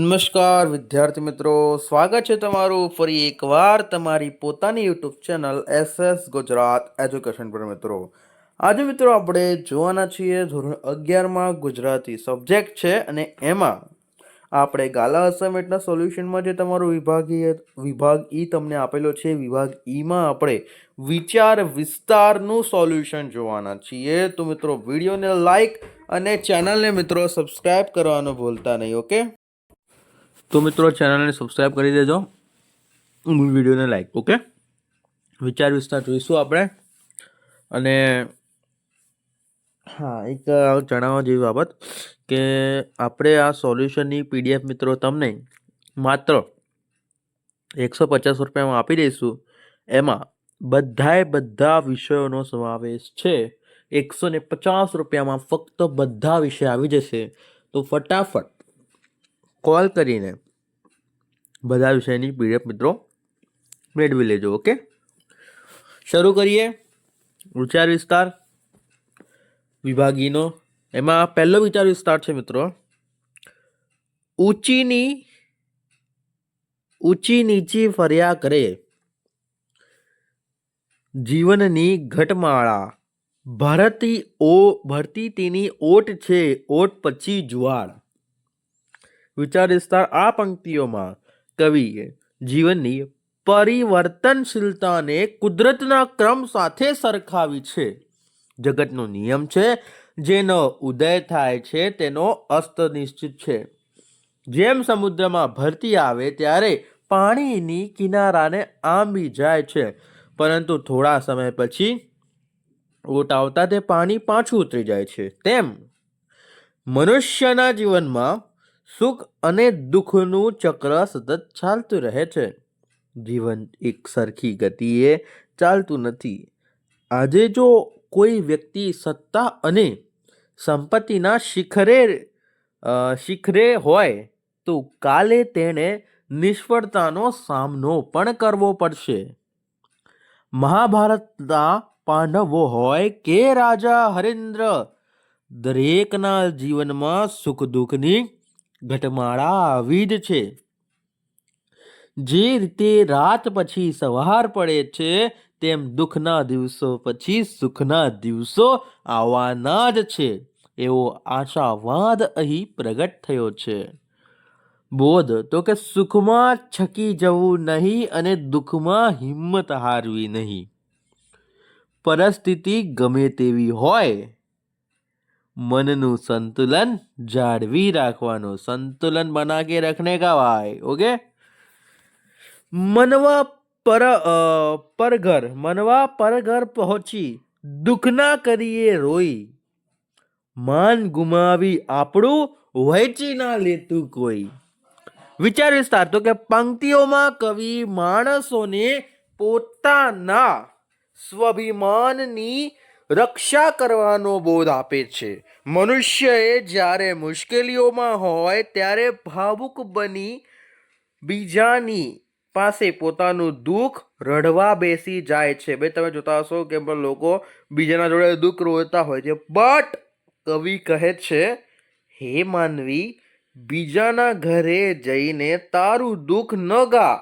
નમસ્કાર, વિદ્યાર્થી મિત્રો. સ્વાગત છે તમારું ફરી એકવાર તમારી પોતાની YouTube channel SS Gujarat education પર મિત્રો. આજે મિત્રો આપણે જોવાના છીએ ધોરણ અગિયારમાં ગુજરાતી સબ્જેક્ટ છે અને એમાં આપણે ગાલા અસાઇનમેન્ટના સોલ્યુશનમાં જે તમારો વિભાગીય વિભાગ ઈ તમને આપેલો છે, વિભાગ ઈમાં આપણે વિચાર વિસ્તારનું સોલ્યુશન જોવાના છીએ. તો મિત્રો, વિડીયોને લાઈક અને ચેનલને મિત્રો સબસ્ક્રાઇબ કરવાનું ભૂલતા નહીં, ઓકે? તો મિત્રો ચેનલને સબસ્ક્રાઈબ કરી દેજો. વિડીયોને લાઈક ઓકે વિચાર વિસ્તાર જોઈશું આપણે. અને હા, એક જણાવવા જેવી બાબત કે આપણે આ સોલ્યુશનની પીડીએફ મિત્રો તમને માત્ર એકસો પચાસ રૂપિયામાં આપી દઈશું. એમાં બધાએ બધા વિષયોનો સમાવેશ છે. એકસો ને પચાસ રૂપિયામાં ફક્ત બધા વિષય આવી જશે. તો ફટાફટ કોલ કરીને બધા વિષયની પીડીએફ મિત્રો મેળવી લેજો, ઓકે? શરૂ કરીએ. વિચાર વિસ્તાર વિભાગીનો. એમાં પહેલો વિચાર વિસ્તાર છે મિત્રો. ઊંચીની, ઊંચી નીચી ફર્યા કરે. જીવનની ઘટમાળા. ભરતી ઓ, ભરતી તેની ઓટ છે, ઓટ પછી જુવાળ. વિચાર વિસ્તાર આ પંક્તિઓમાં કવિએ જીવનની પરિવર્તનશીલતાને કુદરતના ક્રમ સાથે સરખાવી છે. જગતનો નિયમ છે, જેનો ઉદય થાય છે, તેનો અસ્ત નિશ્ચિત છે. જેમ સમુદ્રમાં ભરતી આવે ત્યારે પાણીની કિનારાને આંબી જાય છે. પરંતુ થોડા સમય પછી ઓટ આવતા તે પાણી પાછું ઉતરી જાય છે. તેમ મનુષ્યના જીવનમાં સુખ અને દુઃખનું ચક્ર સતત ચાલતું રહે છે. જીવન એક સરખી ગતિએ ચાલતું નથી. આજે જો કોઈ વ્યક્તિ સત્તા અને સંપત્તિના શિખરે શિખરે હોય, તો કાલે તેણે નિષ્ફળતાનો સામનો પણ કરવો પડશે. મહાભારતના પાંડવો હોય કે રાજા હરેન્દ્ર, દરેકના જીવનમાં સુખ દુઃખની ઘટમાળા આવી જ છે. જે રીતે રાત પછી સવાર પડે છે, તેમ દુઃખના દિવસો પછી સુખના દિવસો આવવાના જ છે. એવો આશાવાદ અહીં પ્રગટ થયો છે. બોધ, તો કે સુખમાં છકી જવું નહીં અને દુઃખમાં હિંમત હારવી નહીં. પરિસ્થિતિ ગમે તેવી હોય મનનું સંતુલન જાળવી રાખવાનું. સંતુલન બનાવી કે રખને કા ભાઈ ઓકે? મનવા પર પર ઘર મનવા પર ઘર પહોંચી દુઃખ ના કરીએ રોઈ. માન ગુમાવી આપણું વહેંચી ના લેતું કોઈ. વિચાર વિસ્તાર તો કે પંક્તિઓમાં કવિ માણસોને પોતાના સ્વાભિમાનની રક્ષા કરવાનો બોધ આપે છે. મનુષ્યએ જ્યારે મુશ્કેલીઓમાં હોય ત્યારે ભાવુક બની બીજાની પાસે પોતાનું દુઃખ રડવા બેસી જાય છે. ભાઈ તમે જોતા હશો કે લોકો બીજાના જોડે દુઃખ રોતા હોય છે. બટ કવિ કહે છે, હે માનવી, બીજાના ઘરે જઈને તારું દુઃખ ન ગા.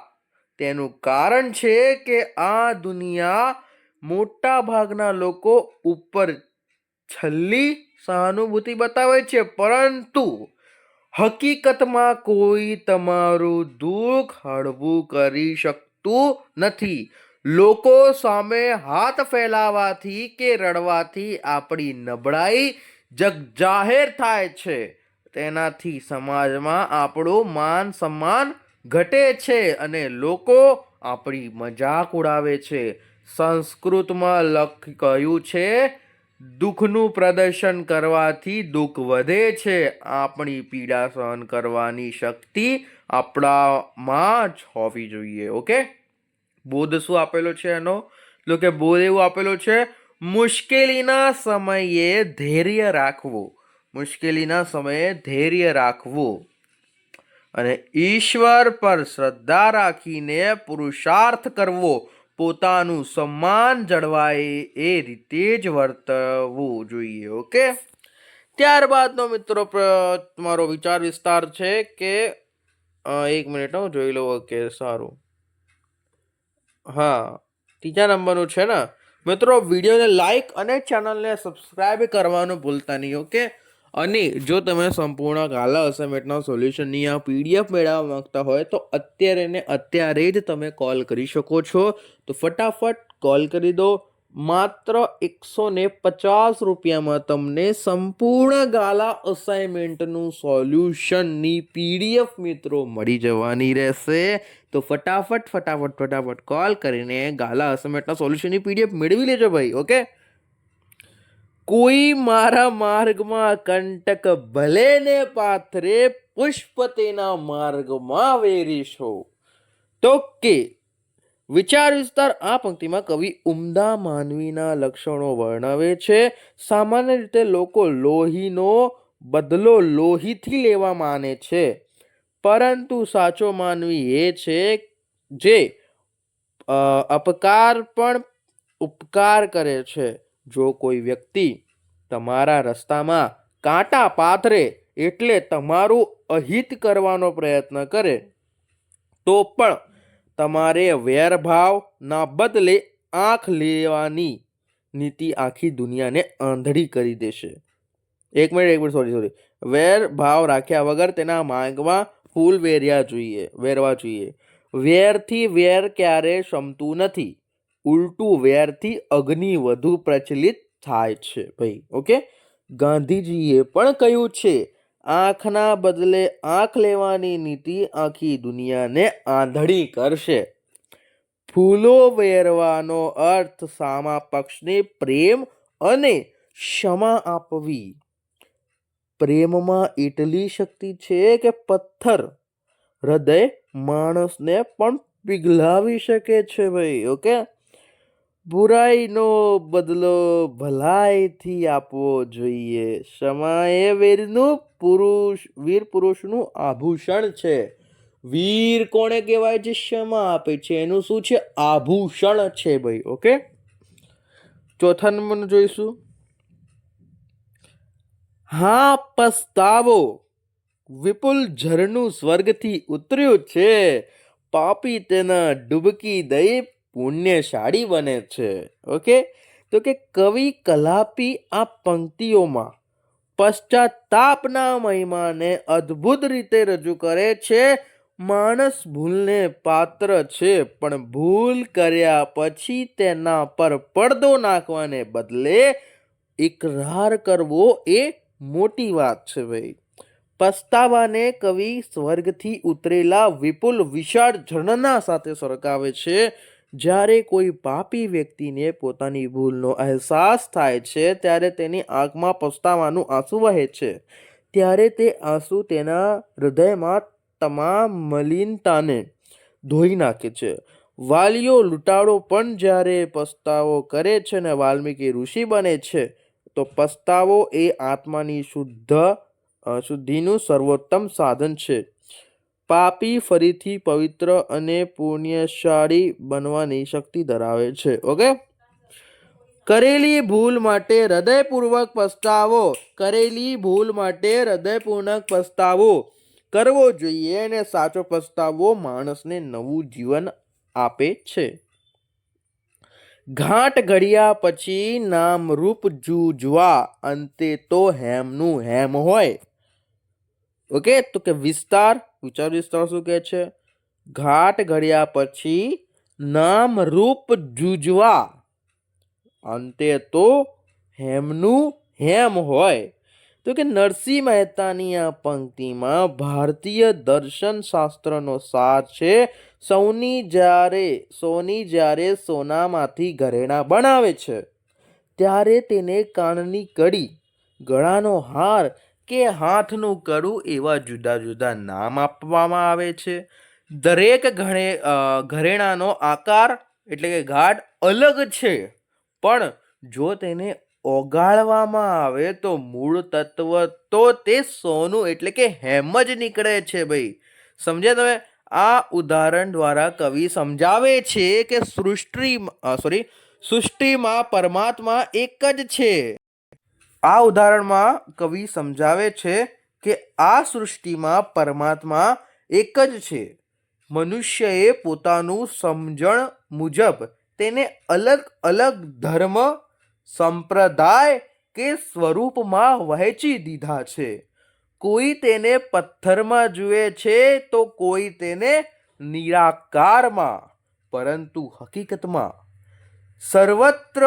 તેનું કારણ છે કે આ દુનિયા મોટા ભાગના લોકો ઉપર છલ્લી સહાનુભૂતિ બતાવે છે, પરંતુ હકીકતમાં કોઈ તમારું દુઃખ હળવું કરી શકતું નથી. લોકો સામે હાથ ફેલાવાથી કે રડવાથી આપણી નબળાઈ જગજાહેર થાય છે. તેનાથી સમાજમાં આપણું માન સન્માન ઘટે છે અને લોકો આપણી મજાક ઉડાવે છે. સંસ્કૃતમાં લખ કહ્યું છે, દુઃખનું પ્રદર્શન કરવાથી દુઃખ વધે છે. આપણી પીડા સહન કરવાની શક્તિ આપણામાં જ હોવી જોઈએ. ઓકે? બોધ શું આપેલો છે એનો? એટલે કે બોધ એવું આપેલો છે, મુશ્કેલીના સમયે ધૈર્ય રાખવું. મુશ્કેલીના સમયે ધૈર્ય રાખવું. અને ઈશ્વર પર શ્રદ્ધા રાખીને પુરુષાર્થ કરવો. પોતાનું સન્માન જળવાય એ રીતે જ વર્તવું જોઈએ, ઓકે? ત્યારબાદનો મિત્રો મારો વિચાર વિસ્તાર છે કે એક મિનિટ હું, જોઈ લઉં ઓકે, સારું. હા, ત્રીજા નંબરનું છે ને? મિત્રો, વિડીયોને લાઇક અને ચેનલને સબસ્ક્રાઈબ કરવાનું ભૂલતા નહીં, ઓકે? અને જો તમે સંપૂર્ણ ગાલા અસાઇનમેન્ટના સોલ્યુશનની આ પીડીએફ મેળવવા માંગતા હોય તો અત્યારે ને અત્યારે જ તમે કોલ કરી શકો છો. તો ફટાફટ કોલ કરી દો. માત્ર એકસો ને પચાસ રૂપિયામાં તમને સંપૂર્ણ ગાલા અસાઇનમેન્ટનું સોલ્યુશનની પીડીએફ મિત્રો મળી જવાની રહેશે. તો ફટાફટ ફટાફટ ફટાફટ કોલ કરીને ગાલા અસાઇનમેન્ટના સોલ્યુશનની પીડીએફ મેળવી લેજો ભાઈ ઓકે કોઈ મારા માર્ગમાં કંટક ભલે ને પાથરે પુષ્પ તેના માર્ગમાં વેરીશો. તો કે, વિચાર વિસ્તાર આ પંક્તિમાં કવિ ઉમદા માનવીના લક્ષણો વર્ણવે છે. સામાન્ય રીતે લોકો લોહીનો બદલો લોહીથી લેવા માને છે. પરંતુ સાચો માનવી એ છે જે અપકાર પણ ઉપકાર કરે છે. જો કોઈ વ્યક્તિ તમારા રસ્તામાં કાંટા પાથરે એટલે તમારું અહિત કરવાનો પ્રયત્ન કરે, તો પણ તમારે વેરભાવના બદલે આંખ લેવાની નીતિ આખી દુનિયાને આંધળી કરી દેશે. એક મિનિટ એક મિનિટ સોરી સોરી વેર ભાવ રાખ્યા વગર તેના માંગમાં ફૂલ વેર્યા જોઈએ, વેરવા જોઈએ. વેરથી વેર ક્યારે ક્ષમતું નથી. ઉલટું વેરથી અગ્નિ વધુ પ્રચલિત થાય છે ભાઈ, ઓકે? ગાંધીજીએ પણ કહ્યું છે, આંખના બદલે આંખ લેવાની નીતિ આખી દુનિયાને આંધળી કરશે. ફૂલો વેરવાનો અર્થ સામા પક્ષને પ્રેમ અને ક્ષમા આપવી. પ્રેમમાં એટલી શક્તિ છે કે પથ્થર હૃદય માણસને પણ પીગલાવી શકે છે ભાઈ, ઓકે? બુરાઈનો બદલો ભલાઈથી આપવો જોઈએ. ક્ષમા એ વીરનું પુરુષ, વીર પુરુષનું આભૂષણ છે. વીર કોણે કહેવાય જે ક્ષમા આપે છે. એનું શું છે? આભૂષણ છે ભાઈ, ઓકે? ચોથા નંબરનું જોઈશું. હા, પસ્તાવો. વિપુલ ઝરણું સ્વર્ગથી ઉતર્યું છે. પાપી તેના ડૂબકી દઈ પુણ્યશાળી બને છે, ઓકે? તો કે કવિ કલાપી આ પંક્તિઓમાં પશ્ચાતાપના મહિમાને અદ્ભુત રીતે રજૂ કરે છે, માણસ ભૂલને પાત્ર છે, પણ ભૂલ કર્યા પછી તેના પર પડદો નાખવાને બદલે ઇકરાર કરવો એ મોટી વાત છે ભાઈ. પસ્તાવાને કવિ સ્વર્ગથી ઉતરેલા વિપુલ વિશાળ ઝરણા સાથે સરકાવે છે જ્યારે કોઈ પાપી વ્યક્તિને પોતાની ભૂલનો અહેસાસ થાય છે, ત્યારે તેની આંખમાં પસ્તાવાનું આંસુ વહે છે. ત્યારે તે આંસુ તેના હૃદયમાં તમામ મલિનતાને ધોઈ નાખે છે. વાલીઓ લૂંટાળો પણ જ્યારે પસ્તાવો કરે છે ને વાલ્મીકી ઋષિ બને છે, તો પસ્તાવો એ આત્માની શુદ્ધ શુદ્ધિનું સર્વોત્તમ સાધન છે. પાપી ફરીથી પવિત્ર અને પુણ્યશાળી બનવાની શક્તિ ધરાવે છે. ઓકે? કરેલી ભૂલ માટે હૃદયપૂર્વક પસ્તાવો. કરેલી ભૂલ માટે હૃદયપૂર્વક પસ્તાવો. કરવો જોઈએ અને સાચો પસ્તાવો માણસને નવું જીવન આપે છે. ઘાટ ઘડ્યા પછી નામ રૂપ જૂજવા. અંતે તો હેમનું હેમ હોય. ઓકે? તો કે વિસ્તાર વિચાર વિસ્તાર શું કહે છે? ઘાટ ઘડ્યા પછી નામ રૂપ જુજવા. અંતે તો હેમનું હેમ હોય. તો કે નરસિંહ મહેતાની આ પંક્તિમાં ભારતીય દર્શન શાસ્ત્રનો સાર છે, સૌની જ્યારે, સોની જ્યારે સોનામાંથી ઘરેણાં બનાવે છે, ત્યારે તેને કાનની કડી, ગળાનો હાર કે હાથનું કડું એવા જુદા જુદા નામ આપવામાં આવે છે. દરેક ઘણે ઘરેણાનો આકાર એટલે કે ઘાટ અલગ છે. પણ જો તેને ઓગાળવામાં આવે તો મૂળ તત્વ તો તે સોનું એટલે કે હેમ જ નીકળે છે ભાઈ. સમજ્યા તમે? આ ઉદાહરણ દ્વારા કવિ સમજાવે છે કે સૃષ્ટિ સોરી સૃષ્ટિમાં પરમાત્મા એક જ છે. આ ઉદાહરણમાં કવિ સમજાવે છે કે આ સૃષ્ટિમાં પરમાત્મા એક જ છે. મનુષ્યએ પોતાનું સમજણ મુજબ તેને અલગ અલગ ધર્મ, સંપ્રદાય કે સ્વરૂપમાં વહેંચી દીધા છે. કોઈ તેને પથ્થરમાં જુએ છે તો કોઈ તેને નિરાકારમાં, પરંતુ હકીકતમાં. સર્વત્ર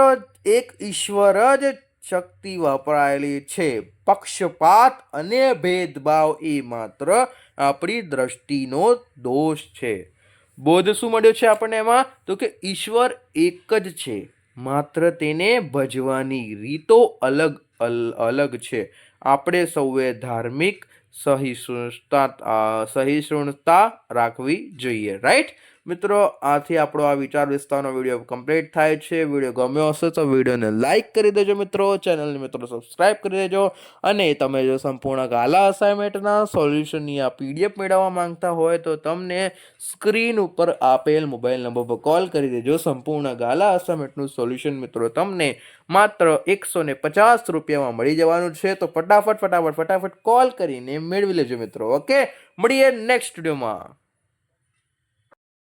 એક ઈશ્વર જ શક્તિ વપરાયેલી છે. પક્ષપાત અને ભેદભાવ એ માત્ર આપણી દ્રષ્ટિનો દોષ છે. બોધ શું મળ્યો છે આપણને એમાં? તો કે ઈશ્વર એક જ છે. માત્ર તેને ભજવાની રીતો અલગ, અલ- અલગ છે. આપણે સૌએ ધાર્મિક સહિષ્ણુતા સહિષ્ણુતા રાખવી જોઈએ રાઈટ મિત્રો, આથી આપણો આ વિચાર વિસ્તારનો વીડિયો કમ્પ્લીટ થાય છે. વીડિયો ગમ્યો હશે તો વિડીયોને લાઇક કરી દેજો મિત્રો ચેનલને મિત્રો સબસ્ક્રાઇબ કરી દેજો અને તમે જો સંપૂર્ણ ગાલા અસાઇનમેન્ટના સોલ્યુશનની આ પીડીએફ મેળવવા માંગતા હોય તો તમને સ્ક્રીન ઉપર આપેલ મોબાઈલ નંબર પર કોલ કરી દેજો. સંપૂર્ણ ગાલા અસાઇનમેન્ટનું સોલ્યુશન મિત્રો તમને માત્ર એકસો ને પચાસ રૂપિયામાં મળી જવાનું છે. તો ફટાફટ ફટાફટ ફટાફટ કોલ કરીને મેળવી લેજો મિત્રો ઓકે મળીએ નેક્સ્ટ વિડીયોમાં